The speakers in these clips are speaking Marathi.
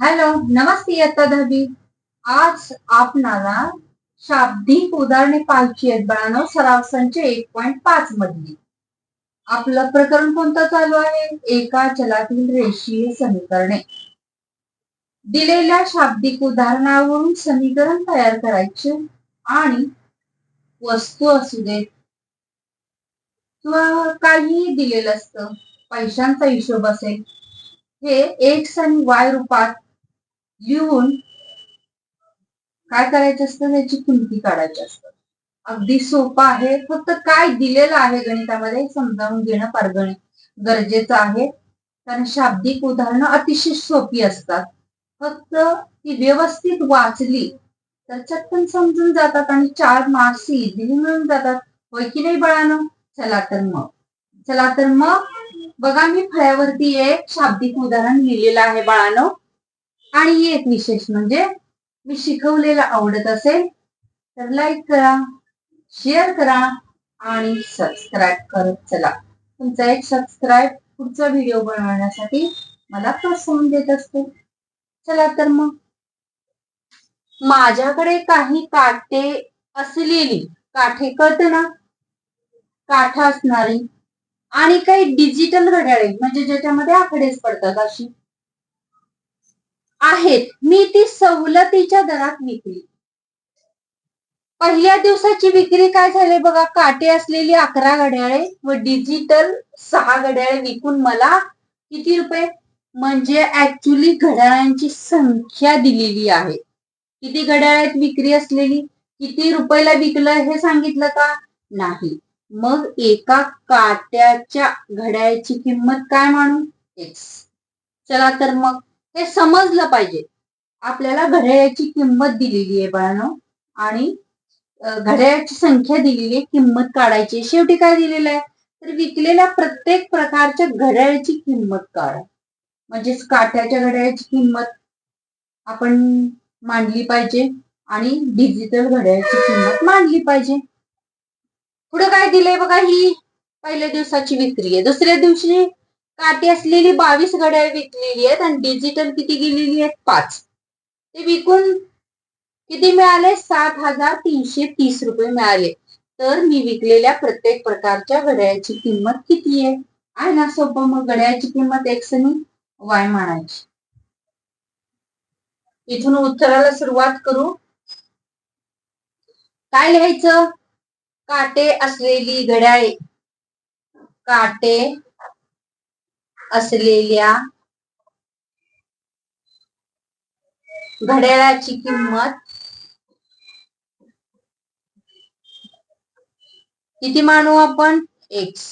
हॅलो नमस्ते इयत्ता दहावी. आज आपणाला शाब्दिक उदाहरणे पाहायची आहेत बाळांनो सराव संच एक पॉइंट पाच मधली. आपलं प्रकरण कोणतं चालू आहे? एका चलातील रेषीय समीकरणे. दिलेल्या शाब्दिक उदाहरणावरून समीकरण तयार करायचे आणि वस्तू असू देत किंवा काहीही दिलेलं असतं पैशांचा हिशोब असेल. हे एक्स आणि वाय रूपात लिहून काय करायचं असतं? त्याची किमती काढायची असतं. अगदी सोपं आहे. फक्त काय दिलेलं आहे गणितामध्ये समजावून घेणं फार गरजेचं आहे. कारण शाब्दिक उदाहरणं अतिशय सोपी असतात. फक्त ती व्यवस्थित वाचली तर चटकन समजून जातात आणि चार मार्क्स इझिली मिळून जातात. होय की नाही बाळानं? चला तर मग. चला तर मग. बघा मी फळ्यावरती एक शाब्दिक उदाहरण लिहिलेलं आहे बाळानं. आणि एक विशेष म्हणजे मी शिकवलेलं आवडत असेल तर लाईक करा शेअर करा आणि सबस्क्राईब करत चला. तुमचा एक सबस्क्राईब पुढचा व्हिडिओ बनवण्यासाठी मला प्रोत्साहन देत असते. चला तर मग. माझ्याकडे काही काटे असलेली काठे कळत ना? काठ असणारी आणि काही डिजिटल घड्याळे म्हणजे ज्याच्यामध्ये आकडेच पडतात अशी. आहेत. मी ती सवलतीच्या दरात विकली. पहिल्या दिवसाची विक्री काय झाली बघा? काटे असलेली अकरा घड्याळे व डिजिटल सहा घड्याळे विकून मला किती रुपये? म्हणजे ऍक्च्युली घड्याळांची संख्या दिलेली आहे. किती घड्याळात विक्री असलेली? किती रुपयाला विकलं हे सांगितलं का? नाही. मग एका काट्याच्या घड्याळ्याची किंमत काय म्हणू एक्स चला तर मग. हे समजलं पाहिजे. आपल्याला घड्याळ्याची किंमत दिलेली आहे बाळानो. आणि घड्याळ्याची संख्या दिलेली आहे किंमत काढायची शेवटी काय दिलेलं आहे? तर विकलेल्या प्रत्येक प्रकारच्या घड्याळ्याची किंमत काढा. म्हणजेच काट्याच्या घड्याळ्याची किंमत आपण मांडली पाहिजे आणि डिजिटल घड्याळाची किंमत मांडली पाहिजे. पुढे काय दिलंय बघा ही? पहिल्या दिवसाची विक्री आहे. दुसऱ्या दिवशी काटे असलेली बावीस घड्याळ विकलेली आहेत आणि डिजिटल किती गेलेली आहेत? पाच. ते विकून किती मिळाले? सात हजार तीनशे तीस रुपये मिळाले. तर मी विकलेल्या प्रत्येक प्रकारच्या घड्याळाची किंमत किती आहे? आहे ना सोपं? मग घड्याळाची किंमत एक्स आणि वाय म्हणायची. इथून उत्तराला सुरुवात करू. काय लिहायचं? काटे असलेली घड्याळे. काटे असलेल्या घड्याळाची किंमत किती मानू आपण? एक्स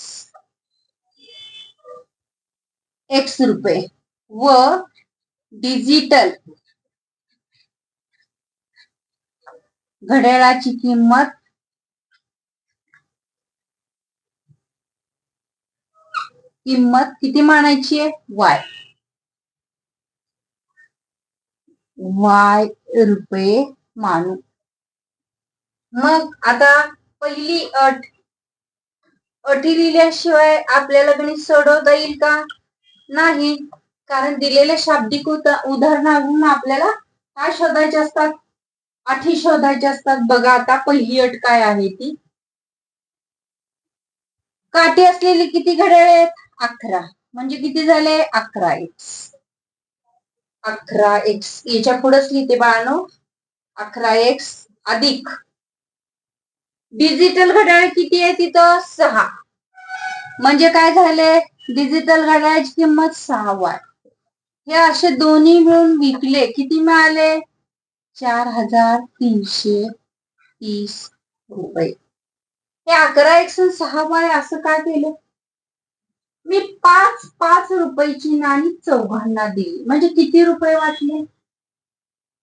एक्स रुपये. व डिजिटल घड्याळाची किंमत किंमत किती मानायची आहे? वाय वाय रुपये मानू. मग आता पहिली अट. अटी लिहिल्याशिवाय आपल्याला गणित सोडवता येईल का? नाही कारण दिलेल्या शाब्दिक उदाहरणावरून आपल्याला काय शोधायचे असतात. अटी शोधायचे असतात. बघा आता पहिली अट काय आहे ती. काठी असलेली किती घड्याळ आहेत? अकरा. म्हणजे किती झाले? अकरा एक्स अकरा एक्स याच्या पुढेच लिहिते बाळानो. अकरा एक्स अधिक. डिजिटल घड्याळ किती आहे तिथं? सहा. म्हणजे काय झाले? डिजिटल घड्याळाची किंमत सहा वाय. हे असे दोन्ही मिळून विकले. किती मिळाले? चार हजार तीनशे तीस रुपये. हे अकरा एक्स सहा वाय असं काय केलं? मी पाच पाच रुपयाची नाणी चौघांना दिली. म्हणजे किती रुपये वाटले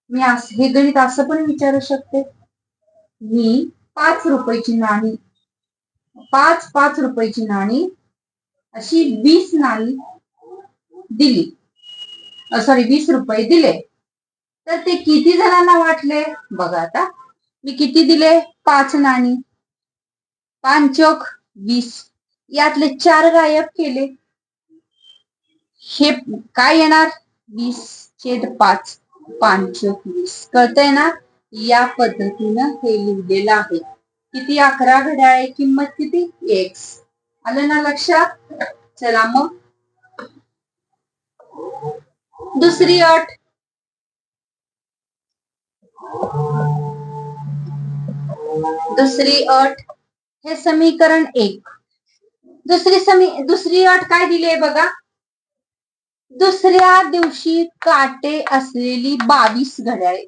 मी असं हे गणित असं पण विचारू शकते. मी पाच रुपयाची नाणी पाच पाच रुपयाची नाणी अशी वीस नाणी दिली. सॉरी वीस रुपये दिले. तर ते किती जणांना वाटले? बघा आता. मी किती दिले? पाच नाणी. पांचोक वीस. यातले चार गायब केले. हे काय येणार? वीस छेद पाच पंचवीस. कळतंय ना? या पद्धतीनं हे लिहिलेलं आहे. किती? अकरा घड्याळे किंमत किती? एक्स आलं ना लक्षात? चला मग. दुसरी अट. दुसरी अट. हे समीकरण एक. दुसरी समी दुसरी अट काय दिली आहे बघा? दुसऱ्या दिवशी काटे असलेली बावीस घड्याळे.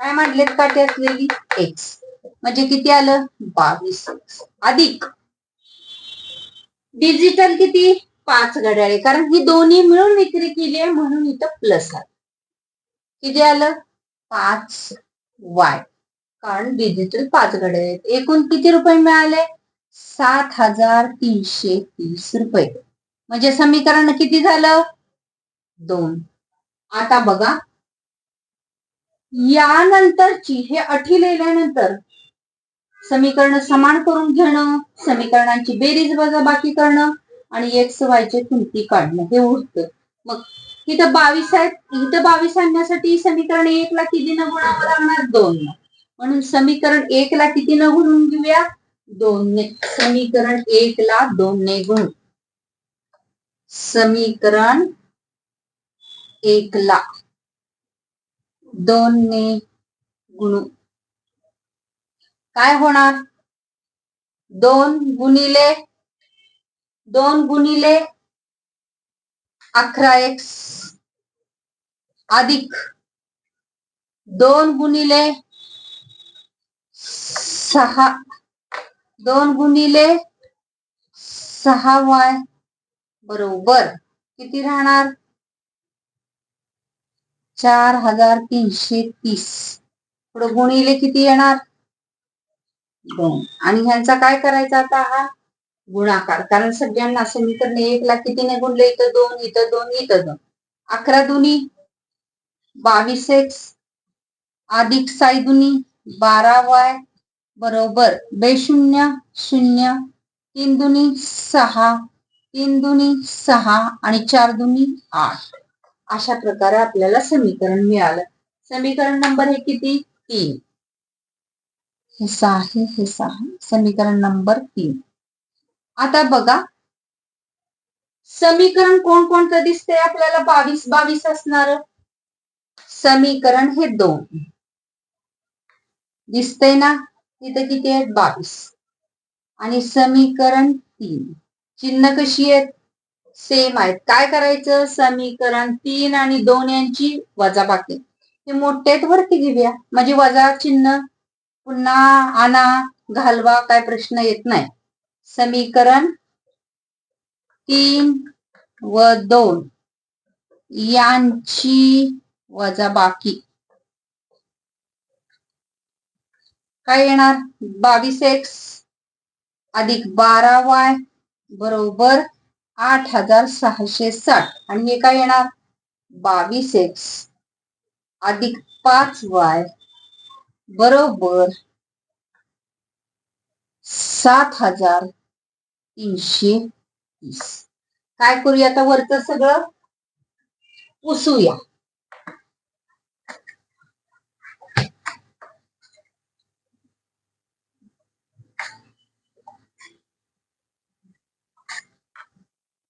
काय म्हटलेत काटे असलेली? एक्स म्हणजे किती आलं? बावीस एक्स अधिक. डिजिटल किती? पाच घड्याळे. कारण ही दोन्ही मिळून विक्री केली आहे म्हणून इथं प्लस आलं. किती आलं? पाच वाय कारण डिजिटल पाच घड्याळे एकूण किती रुपये मिळाले? सात हजार तीनशे तीस रुपये. म्हणजे समीकरण किती झालं? दोन. आता बघा. यानंतरची हे अटी लिहिल्यानंतर समीकरण समान करून घेणं समीकरणांची बेरीज वजाबाकी करणं आणि एक्स वायचे किमती काढणं हे उरतं. मग इथं बावीस आहेत इथं बावीस आणण्यासाठी समीकरण एक ला किती न गुणावं लागणार? दोन. म्हणून समीकरण एक ला किती न गुणून घेऊया? दोन समीकरण एक ला दोन गुण. समीकरण एक ला. दोन गुणू. काय होणार? दोन गुणिले दोन गुणिले अकरा एक्स अधिक दोन गुणिले सहा दोन गुणिले सहा वाय बरोबर. किती राहणार? चार हजार तीनशे तीस. पुढे गुणिले किती येणार? दोन. आणि ह्यांचा काय करायचा आता हा? गुणाकार. कारण सगळ्यांना समीकरण एकला कितीने गुणले? इथं दोन इथं दोन इथं दोन. अकरा दुनी बावीस एक्स. अधिक साई दुनी बारा वाय. बरोबर. बेशून्य शून्य तीन दुनी सहा तीन दुनी सहा आणि चार दुनी आठ. अशा प्रकारे आपल्याला समीकरण मिळालं. समीकरण नंबर हे किती? तीन. हे सहा आहे हे सहा समीकरण नंबर तीन. आता बघा. समीकरण कोण कोणतं दिसतंय आपल्याला? बावीस बावीस असणार. समीकरण हे दोन. दिसतंय ना? तिथं किती आहेत? बावीस. आणि समीकरण तीन. चिन्ह कशी आहेत? सेम आहेत. काय करायचं? समीकरण तीन आणि दोन यांची वजाबाकी. हे मोठे आहेत वरती घेऊया. म्हणजे वजा चिन्ह. पुन्हा आणा घालवा काय प्रश्न येत नाही. समीकरण तीन व दोन. यांची वजाबाकी. काय येणार? बावीस एक्स अधिक बारा वाय बरोबर आठ हजार सहाशे साठ. आणि हे काय येणार? बावीस एक्स अधिक पाच वाय बरोबर सात हजार तीनशे तीस काय करूया आता वरचं सगळं? पुसूया.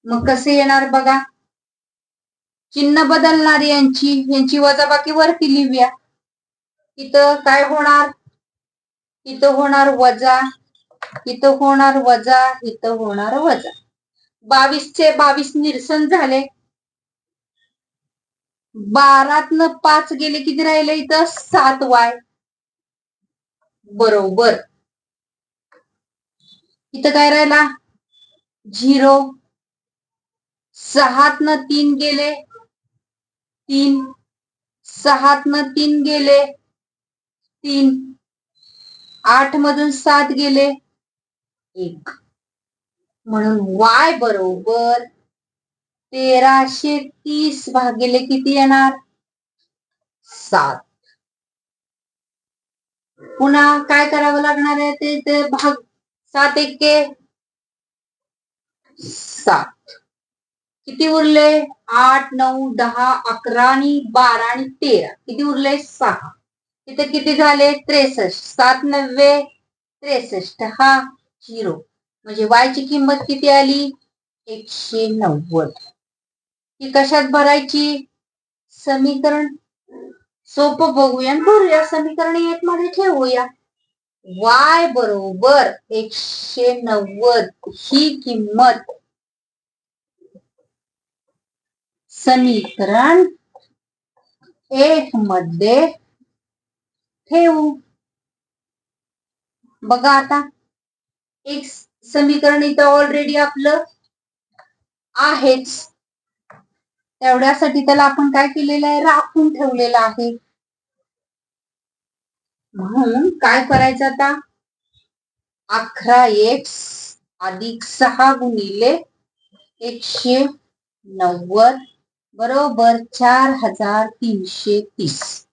मग कसे येणार बघा? चिन्ह बदलणार यांची यांची वजाबाकी वरती लिहूया. इथं काय होणार? इथं होणार वजा इथं होणार वजा इथं होणार वजा. बावीसचे बावीस निरसन झाले. बारातन पाच गेले किती राहिले इथं? सात वाय. बरोबर. इथं काय राहिला? झिरो. सहातनं तीन गेले. तीन. सहातनं तीन गेले. तीन. आठ मधून सात गेले. एक. म्हणून वाय बरोबर तेराशे तीस भागिले किती येणार? सात. पुन्हा काय करावं लागणार आहे ते? ते भाग सात एके सात. किती उरले? आठ नऊ दहा अकरा आणि बारा आणि तेरा. किती उरले? सहा. इथे किती झाले? त्रेसष्ट. सात नव्वे त्रेसष्ट. हा झिरो. म्हणजे वाय ची किंमत किती आली? एकशे नव्वद. ही कशात भरायची? समीकरण सोपं बघूया भरूया. समीकरण एक मध्ये ठेवूया. वाय बरोबर एकशे नव्वद. ही किंमत समीकरण एक मध्ये ठेवू. बघा आता एक समीकरण इथं ऑलरेडी आपलं आहेच. तेवढ्यासाठी त्याला आपण काय केलेलं आहे? राखून ठेवलेलं आहे. म्हणून काय करायचं आता? अकरा एक्स अधिक सहा गुणिले एकशे नव्वद बरोबर चार हजार तीनशे तीस.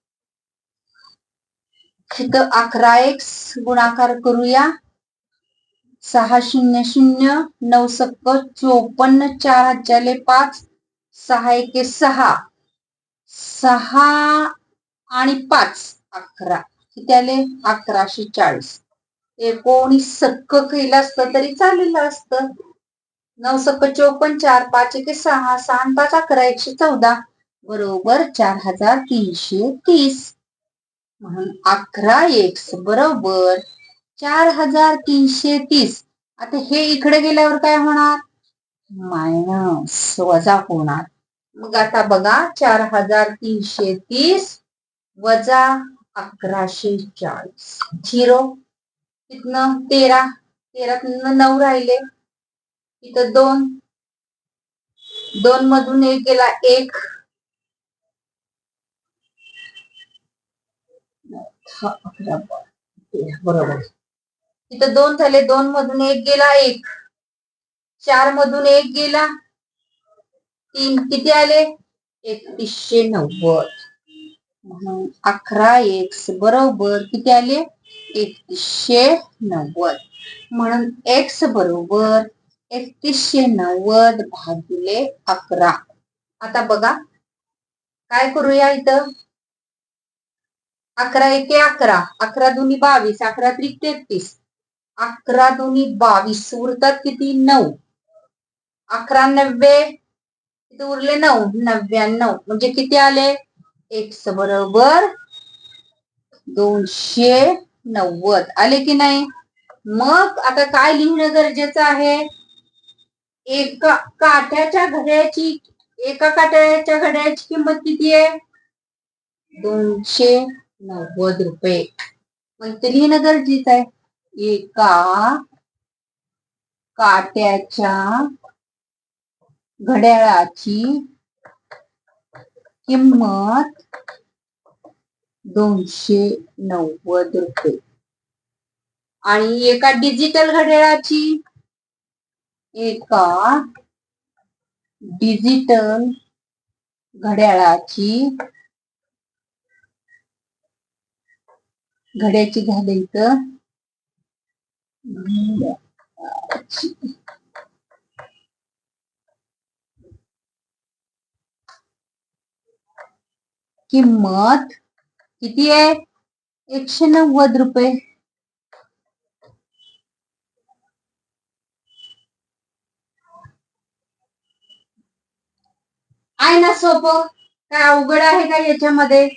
इथं अकरा एक्स गुणाकार करूया. सहा शून्य शून्य नऊ सक्क चोपन्न चार हजारले पाच सहा एके सहा. सहा आणि पाच अकरा. किती आले? अकराशे चाळीस. एकोणीस सक्क केलं असतं तरी चाललेलं असतं. नऊ सक चोपन्न चार पाच एक सहा सहा पाच अकरा एकशे चौदा. बरोबर चार हजार तीनशे तीस. म्हणून अकरा एक्स बरोबर चार हजार तीनशे तीस. आता हे इकडे गेल्यावर काय होणार? मायनस वजा होणार. मग आता बघा चार हजार तीनशे तीस वजा अकराशे चाळीस. झिरो. तिथनं तेरा. तेरातनं नऊ राहिले. इथं दोन. दोन मधून एक गेला एक. बरोबर. इथं दोन झाले दोन मधून एक गेला एक. चार मधून एक गेला. तीन किती आले? एकतीसशे नव्वद. म्हणून अकरा एक्स बरोबर किती आले? एकतीसशे नव्वद. म्हणून एक्स बरोबर एकतीसशे नव्वद भागिले अकरा. आता बघा. काय करूया इथं? अकरा एके अकरा. अकरा दोन्ही बावीस. अकरा त्रिक तेहतीस. अकरा दोन्ही बावीस. उरतात किती? नऊ. अकरा नव्वे. किती उरले नऊ. नव्याण्णव म्हणजे किती आले? एक्स बरोबर दोनशे नव्वद. आले की नाही? मग आता काय लिहिणं गरजेचं आहे? एका काट्याच्या घड्याची एका काट्याच्या घड्याची किंमत किती आहे? दोनशे नव्वद रुपये. मग ते लिहिणं गरजेचं आहे. एका काट्याच्या घड्याळाची किंमत दोनशे नव्वद रुपये. आणि एका डिजिटल घड्याळाची एका डिजिटल घड्याळाची घड्याची झाले घड्याळाची किंमत किती आहे? एकशे नव्वद रुपये. आहे ना सोपं? काय अवघड आहे का याच्यामध्ये?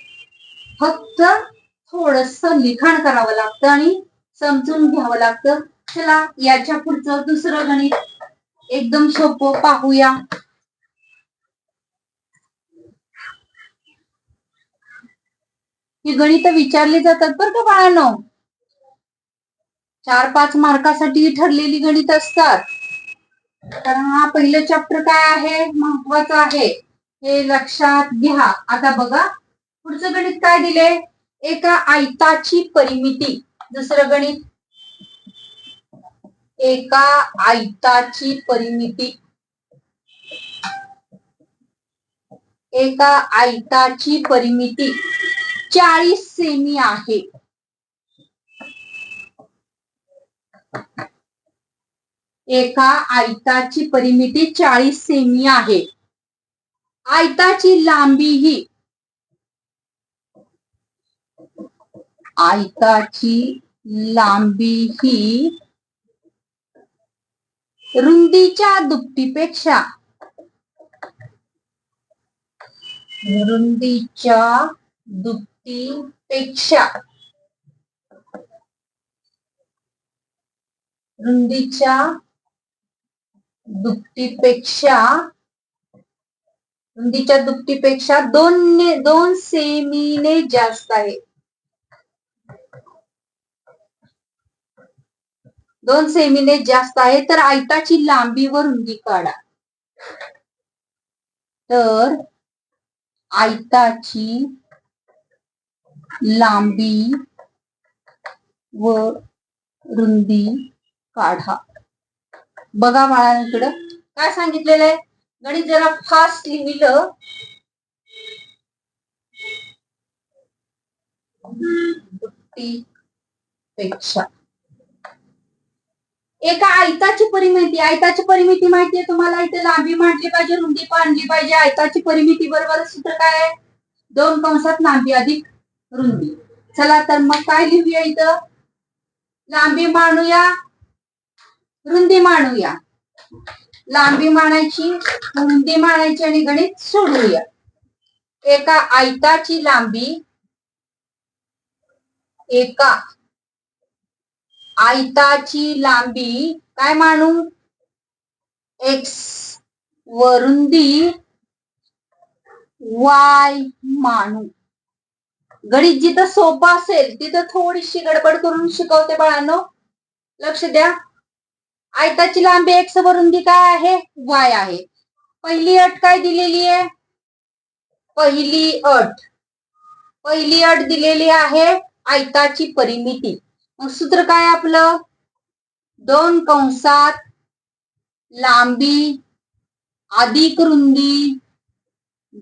फक्त थोडस लिखाण करावं लागतं आणि समजून घ्यावं लागतं. चला याच्या पुढचं दुसरं गणित. एकदम सोपं पाहूया. ही गणित विचारली जातात बरं का बाळांनो? चार पाच मार्कासाठी ठरलेली गणित असतात. कारण हा पहिलं चॅप्टर काय आहे? महत्वाचं आहे. हे लक्षात घ्या. आता बघा पुढचं गणित काय दिले? एका आयताची परिमिती. दुसरं गणित? एका आयताची परिमिती. एका आयताची परिमिती. चाळीस सेमी आहे. एका आयताची परिमिती चाळीस सेमी आहे. आयताची लांबी ही. आयताची लांबी ही रुंदीच्या दुपटीपेक्षा. रुंदीच्या दुपटीपेक्षा. रुंदीच्या दुपटीपेक्षा रुंदीच्या दुपटीपेक्षा दोन ने दोन सेमीने जास्त आहे. दोन सेमीने जास्त आहे तर आयताची लांबी व रुंदी काढा. तर आयताची लांबी व रुंदी काढा. बघा बाळांकडं काय सांगितलेलं आहे? गणित जरा फास्ट लिहिलं. पेक्षा एका आयताची परिमिती आयताची परिमिती माहितीये तुम्हाला? इथे लांबी मांडली पाहिजे रुंदी मांडली पाहिजे. आयताची परिमिती बरोबर सूत्र काय आहे? दोन कंसात लांबी अधिक रुंदी. चला तर मग काय लिहूया इथं? लांबी मांडूया रुंदी मांडूया. लांबी मानायची रुंदी मानायची आणि गणित सोडवूया एका आयताची लांबी एका आयताची लांबी काय मानू? एक्स व रुंदी वाय मानू. गणित जिथं सोपं असेल तिथं थोडीशी गडबड करून शिकवते बाळांनो. लक्ष द्या. आयताची लांबी एक्स व रुंदी काय आहे? वाय आहे. पहिली अट काय दिलेली आहे? पहिली अट. पहिली अट दिलेली आहे आयताची परिमिती. मग सूत्र काय आपलं? दोन कंसात लांबी अधिक रुंदी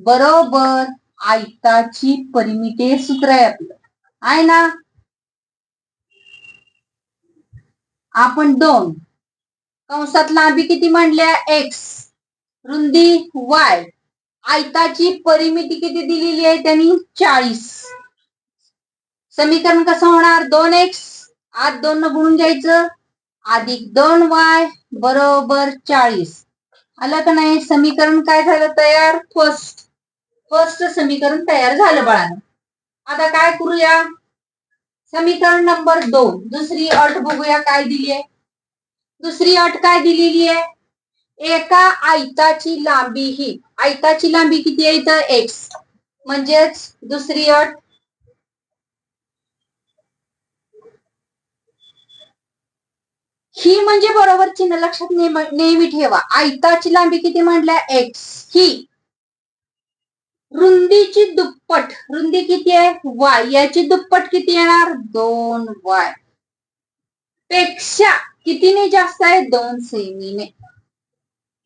बरोबर आयताची परिमिती सूत्र आहे आपलं. आहे ना? आपण दोन कंसात लांबी किती मांडल्या एक्स रुंदी वाय आयताची परिमिती किती दिलेली आहे त्यांनी? चाळीस. समीकरण कसं होणार? दोन एक्स आत दोन न गुणून घ्यायचं. अधिक दोन वाय बरोबर चाळीस. आलं का नाही? समीकरण काय झालं तयार? फर्स्ट फर्स्ट समीकरण तयार झालं बाळानं. आता काय करूया? समीकरण नंबर दोन. दुसरी अट बघूया काय दिली आहे. दुसरी अट काय दिलेली आहे? एका आयताची लांबी ही. आयताची लांबी किती आहे तर एक्स म्हणजेच दुसरी अट. ही म्हणजे बरोबर चिन्ह लक्षात नेहमी ठेवा. आयताची लांबी किती म्हटल्या? एक्स ही. रुंदीची दुप्पट. रुंदी किती आहे? वाय याची दुप्पट किती येणार? दोन वायपेक्षा कितीने जास्त आहे दोन सेमीने.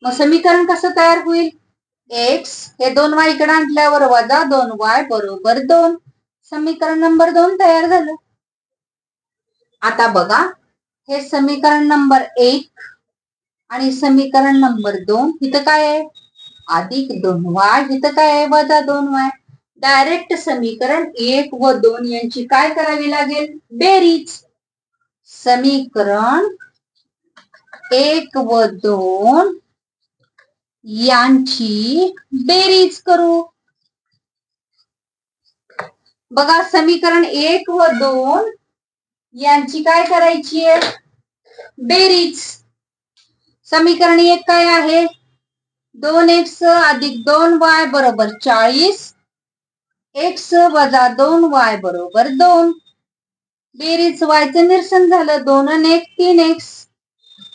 मग समीकरण कसं तयार होईल? एक्स हे दोन वाय इकडे आणल्यावर वजा दोन वाय बरोबर दोन. समीकरण नंबर दोन तयार झालं. आता बघा हे समीकरण नंबर एक आणि समीकरण नंबर दोन इथं काय आहे? अधिक दोन वाय इथं काय आहे? वजा दोन वाय डायरेक्ट समीकरण एक व दोन यांची काय करावी लागेल? बेरीज. समीकरण एक व दोन यांची बेरीज करू. बघा समीकरण एक व दोन यांची काय करायची आहे? बेरीज. समीकरण एक काय आहे? दोन एक्स अधिक दोन वाय बरोबर चाळीस. एक्स वजा दोन वाय बरोबर दोन. बेरीज वायचं निरसन झालं दोन एक तीन एक्स.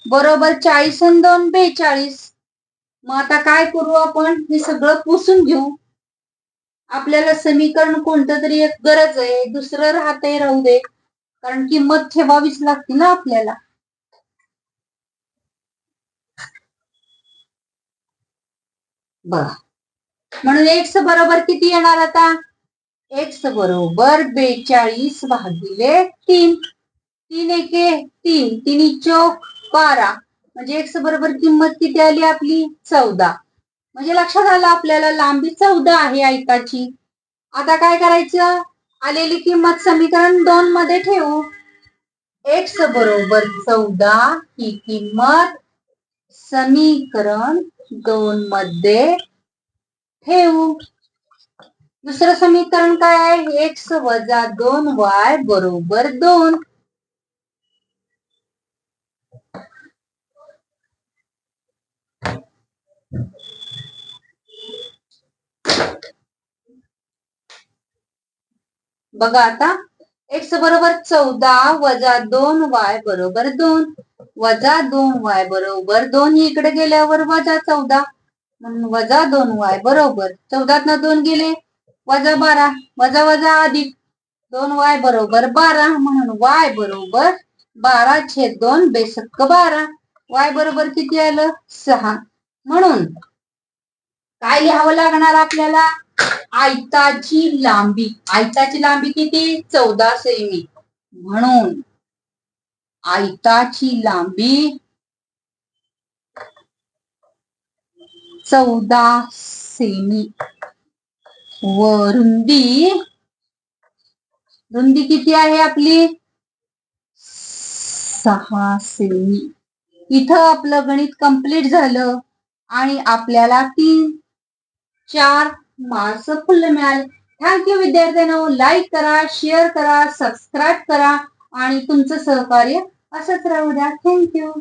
बरोबर चाळीस आणि दोन बेचाळीस. मग आता काय करू आपण? हे सगळं पुसून घेऊ. आपल्याला समीकरण कोणतं तरी एक गरज आहे. दुसरं राहतंय राहू दे. कारण किंमत ठेवावीच लागते ना आपल्याला. बघा. म्हणून एक्स बरोबर किती येणार आता? एक्स बरोबर बेचाळीस भागिले तीन. तीन एके तीन. तिन्ही चौक बारा. म्हणजे एक्स बरोबर किंमत किती आली आपली? चौदा. म्हणजे लक्षात आलं आपल्याला लांबी चौदा आहे आयताची. आता काय करायचं? आलेली किंमत समीकरण दोन मध्ये ठेवू. एक्स बरोबर चौदा ही किंमत समीकरण दोन मध्ये ठेवू. दुसरं समीकरण काय आहे? एक्स वजा दोन वाय बरोबर दोन. बघा आता एक्स बरोबर चौदा वजा दोन वाय बरोबर दोन. वजा दोन वाय बरोबर दोन इकडे गेल्यावर वजा चौदा. म्हणून वजा दोन वाय बरोबर. चौदात ना दोन गेले वजा बारा. वजा वजा अधिक. दोन वाय बरोबर बारा. म्हणून वाय बरोबर बारा छेद दोन बेसक्क बारा. वाय बरोबर किती आलं? सहा. म्हणून काय लिहावं लागणार आपल्याला? आयताची लांबी आयताची लांबी किती? चौदा सेमी. म्हणून आयताची लांबी चौदा सेमी. व रुंदी रुंदी किती आहे आपली? सहा सेमी. इथं आपलं गणित कंप्लीट झालं आणि आपल्याला तीन चार मार्क्स फुल मिळाले. थँक्यू विद्यार्थ्यांनो. लाईक करा शेअर करा सबस्क्राईब करा आणि तुमचं सहकार्य असंच राहू द्या. थँक्यू